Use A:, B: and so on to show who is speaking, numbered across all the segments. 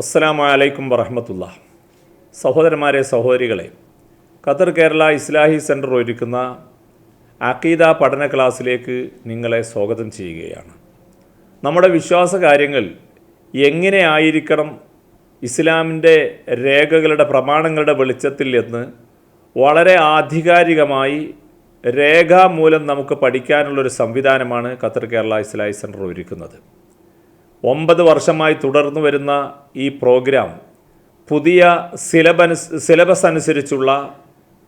A: അസ്സലാമു വലൈക്കും വറഹമത്തുള്ള സഹോദരന്മാരെ സഹോദരികളെ ഖത്തർ കേരള ഇസ്ലാഹി സെന്റർ ഒരുക്കുന്ന അക്കീദ പഠന ക്ലാസ്സിലേക്ക് നിങ്ങളെ സ്വാഗതം ചെയ്യുകയാണ്. നമ്മുടെ വിശ്വാസ കാര്യങ്ങൾ എങ്ങനെ ആയിരിക്കണം ഇസ്ലാമിന്റെ രേഖകളുടെ പ്രമാണങ്ങളുടെ വെളിച്ചത്തിൽ എന്ന് വളരെ ആധികാരികമായി രേഖാമൂലം നമുക്ക് പഠിക്കാനുള്ളൊരു സംവിധാനമാണ് ഖത്തർ കേരള ഇസ്ലാഹി സെന്റർ ഒരുക്കുന്നത്. ഒമ്പത് വർഷമായി തുടർന്നു വരുന്ന ഈ പ്രോഗ്രാം പുതിയ സിലബസ് സിലബസ് അനുസരിച്ചുള്ള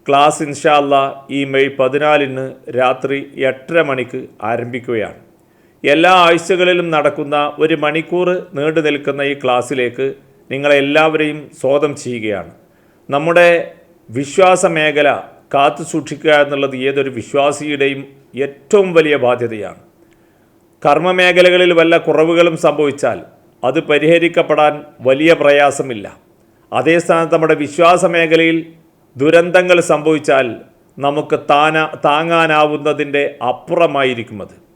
A: ക്ലാസ് ഇൻഷാല്ല ഈ മെയ് പതിനാലിന് രാത്രി എട്ടര മണിക്ക് ആരംഭിക്കുകയാണ്. എല്ലാ ആഴ്ചകളിലും നടക്കുന്ന ഒരു മണിക്കൂർ നീണ്ടു നിൽക്കുന്ന ഈ ക്ലാസ്സിലേക്ക് നിങ്ങളെല്ലാവരെയും സ്വാഗതം ചെയ്യുകയാണ്. നമ്മുടെ വിശ്വാസ മേഖല കാത്തു സൂക്ഷിക്കുക എന്നുള്ളത് ഏതൊരു വിശ്വാസിയുടെയും ഏറ്റവും വലിയ ബാധ്യതയാണ്. കർമ്മമേഖലകളിൽ വല്ല കുറവുകളും സംഭവിച്ചാൽ അത് പരിഹരിക്കപ്പെടാൻ വലിയ പ്രയാസമില്ല. അതേ സ്ഥാനത്ത് നമ്മുടെ വിശ്വാസ മേഖലയിൽ ദുരന്തങ്ങൾ സംഭവിച്ചാൽ നമുക്ക് താന താങ്ങാനാവുന്നതിന്റെ അപ്പുറമായിരിക്കും അത്.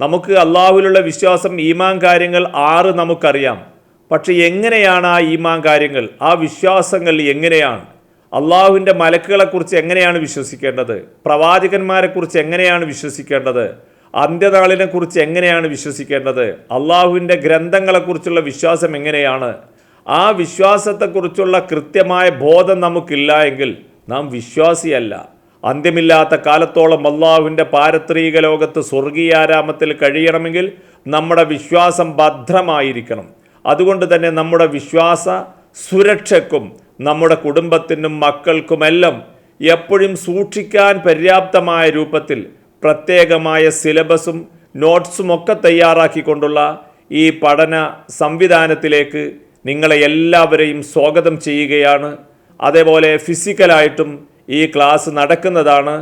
A: നമുക്ക് അള്ളാഹുവിലുള്ള വിശ്വാസം ഈമാൻ കാര്യങ്ങൾ ആറ് നമുക്കറിയാം. പക്ഷേ എങ്ങനെയാണ് ആ ഈമാൻ കാര്യങ്ങൾ ആ വിശ്വാസങ്ങൾ എങ്ങനെയാണ്? അള്ളാഹുവിന്റെ മലക്കുകളെക്കുറിച്ച് എങ്ങനെയാണ് വിശ്വസിക്കേണ്ടത്? പ്രവാചകന്മാരെക്കുറിച്ച് എങ്ങനെയാണ് വിശ്വസിക്കേണ്ടത്? അന്ത്യനാളിനെക്കുറിച്ച് എങ്ങനെയാണ് വിശ്വസിക്കേണ്ടത്? അള്ളാഹുവിന്റെ ഗ്രന്ഥങ്ങളെക്കുറിച്ചുള്ള വിശ്വാസം എങ്ങനെയാണ്? ആ വിശ്വാസത്തെക്കുറിച്ചുള്ള കൃത്യമായ ബോധം നമുക്കില്ല എങ്കിൽ നാം വിശ്വാസിയല്ല. അന്ത്യമില്ലാത്ത കാലത്തോളം അള്ളാഹുവിന്റെ പാരത്രീക ലോകത്ത് സ്വർഗീയാരാമത്തിൽ കഴിയണമെങ്കിൽ നമ്മുടെ വിശ്വാസം ഭദ്രമായിരിക്കണം. അതുകൊണ്ട് തന്നെ നമ്മുടെ വിശ്വാസ സുരക്ഷയ്ക്കും നമ്മുടെ കുടുംബത്തിനും മക്കൾക്കുമെല്ലാം എപ്പോഴും സൂക്ഷിക്കാൻ പര്യാപ്തമായ രൂപത്തിൽ പ്രത്യേകമായ സിലബസും നോട്ട്സും ഒക്കെ തയ്യാറാക്കിക്കൊണ്ടുള്ള ഈ പഠന സംവിധാനത്തിലേക്ക് നിങ്ങളെ എല്ലാവരെയും സ്വാഗതം ചെയ്യുകയാണ്. അതേപോലെ ഫിസിക്കലായിട്ടും ഈ ക്ലാസ് നടക്കുന്നതാണ്.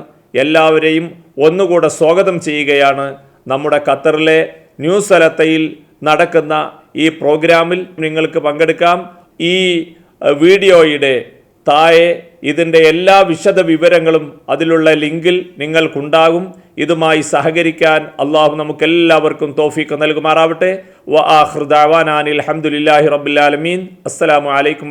A: എല്ലാവരെയും ഒന്നുകൂടെ സ്വാഗതം ചെയ്യുകയാണ്. നമ്മുടെ ഖത്തറിലെ ന്യൂസ് അലത്തയിൽ നടക്കുന്ന ഈ പ്രോഗ്രാമിൽ നിങ്ങൾക്ക് പങ്കെടുക്കാം. ഈ വീഡിയോയുടെ താഴെ ഇതിന്റെ എല്ലാ വിശദ വിവരങ്ങളും അതിലുള്ള ലിങ്കിൽ നിങ്ങൾക്കുണ്ടാകും. ഇതുമായി സഹകരിക്കാൻ അള്ളാഹു നമുക്കെല്ലാവർക്കും തോഫീക്ക് നൽകുമാറാവട്ടെ. വ ആഹ്ദാവാനാനിൽ അലഹമുല്ലാഹി റബ്ബുലാലമീൻ അസ്സലാമു അലൈക്കും